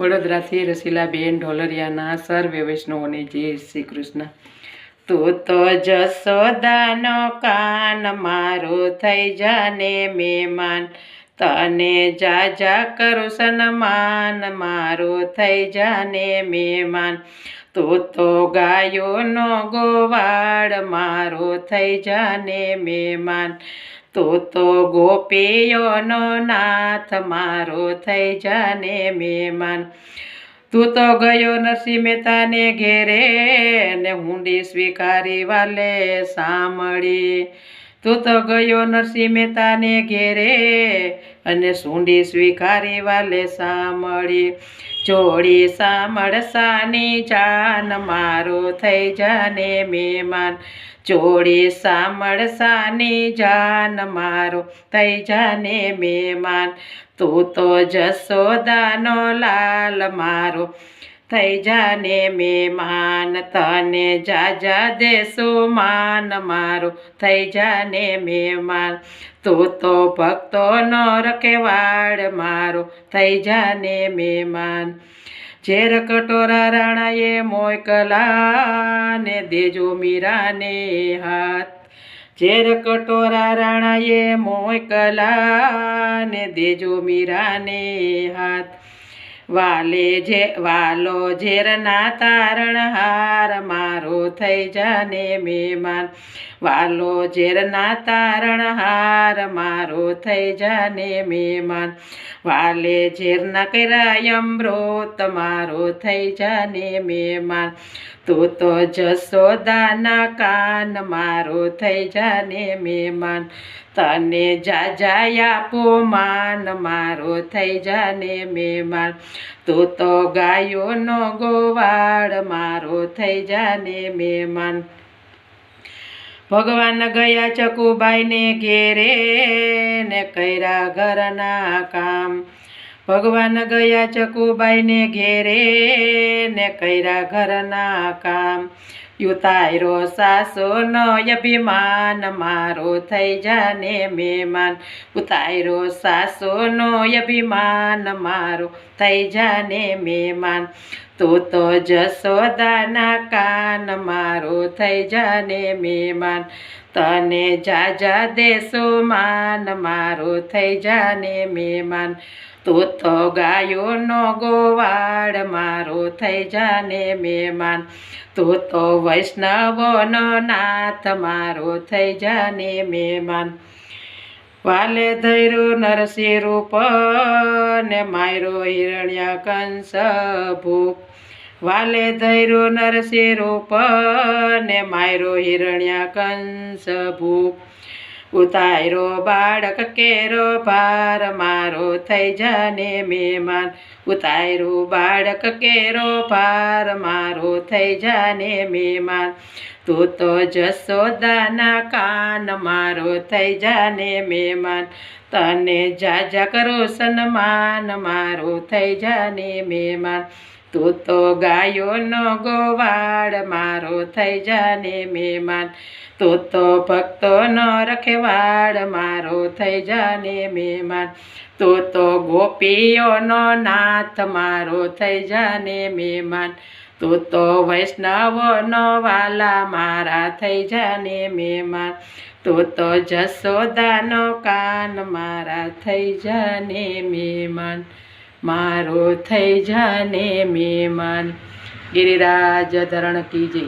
વડોદરાથી રસીલાબેન ઢોલરિયાના સર્વે વૈષ્ણવોને જય શ્રી કૃષ્ણ. તું તો જસોદાનો કાન, મારો થઈ જાને મહેમાન. તને જા જા કરું સન્માન, મારો થઈ જાને મહેમાન. તું તો ગાયોનો ગોવાડ મારો થઈ જાને મહેમાન. તું તો ગોપીઓનો નાથ, મારો થઈ જાને મહેમાન. તું તો ગયો નરસિંહ મહેતાને ઘેરે ને હુંડી સ્વીકારી વાલે સાંભળી. તું તો ગયો નરસિંહ મહેતાને ઘેરે અને સૂંડી સ્વીકારી વાલે સાંભળી. જોડી સાંભળસાની જાન, મારો થઈ જાને મહેમાન. જોડી સાંભળસાની જાન, મારો થઈ જાને મહેમાન. તું તો જસોદાનો લાલ, મારો થઈ જાને મહેમાન તને જાજા દેશો માન, મારો થઈ જાને મહેમાન તું તો ભક્તોનો રકેવાડ મારો થઈ જાને મહેમાન ઝેર કટોરા રાણાએ મોકલા ને દેજો મીરાને હાથ. ઝેર કટોરા રાણાએ મોકલા ને દેજો મીરાને હાથ. વાલે જે વાલો ઝેરના તારણ હાર, મારો થઈ જાને મહેમાન. વાલો ઝેરના તારણ હાર, મારો થઈ જાને મહેમાન. વાલે ઝેરના કર્યા અમૃત, મારો થઈ જાને મહેમાન. તું તો જસોદાના કાન, મારો થઈ જાને મહેમાન. તને જાજા આપો માન મારો થઈ જાને મેમાન. તું તો ગાયોનો ગોવાળ, મારો થઈ જાને મેમાન. ભગવાન ગયા ચકુબાઈને ઘેરે ને કર્યા ઘરના કામ. ભગવાન ગયા ચકુબાઈને ઘેરે ને કર્યા ઘરના કામ. યુતાયરો સાસોનો અભિમાન મારો થઈ જાને મહેમાન ઉતાયરો સાસોનો અભિમાન મારો થઈ જાને મહેમાન તું તો જશોદાના કાન મારો થઈ જાને મહેમાન તને જાજા દેશો માન મારો થઈ જાને મહેમાન તું તો ગાયોનો ગોવાળ મારો થઈ જાને મહેમાન તું તો વૈષ્ણવોનો નાથ મારો થઈ જાને મહેમાન વાલે ધૈરું નરસિંહ રૂપ ને માયરો હિરણ્યા કંસ ભૂપ. વાલે ધૈરું નરસિંહ રૂપ ને માયરો હિરણ્યા કંસ ભૂપ. ઉતાયરો બાળક કેરો ભાર, મારો થઈ જાને મહેમાન. ઉતાયરો બાળક કેરો ભાર, મારો થઈ જાને મહેમાન. તું તો જશોદાના કાન, મારો થઈ જાને મહેમાન. તને જાજા કરો સન્માન, મારો થઈ જાને મહેમાન. તું તો ગાયોનો ગોવાળ, મારો થઈ જાને મહેમાન. તું તો ભક્તોનો રખેવાળ, મારો થઈ જાને મહેમાન. તું તો ગોપીઓનો નાથ, મારો થઈ જાને મહેમાન. તું તો વૈષ્ણવોનો વાલા, મારા થઈ જાને મહેમાન. તું તો જસોદાનો કાન, મારા થઈ જાને મહેમાન. મારો થઈ જાને મેમાન. ગિરિરાજ ધરણ કી જય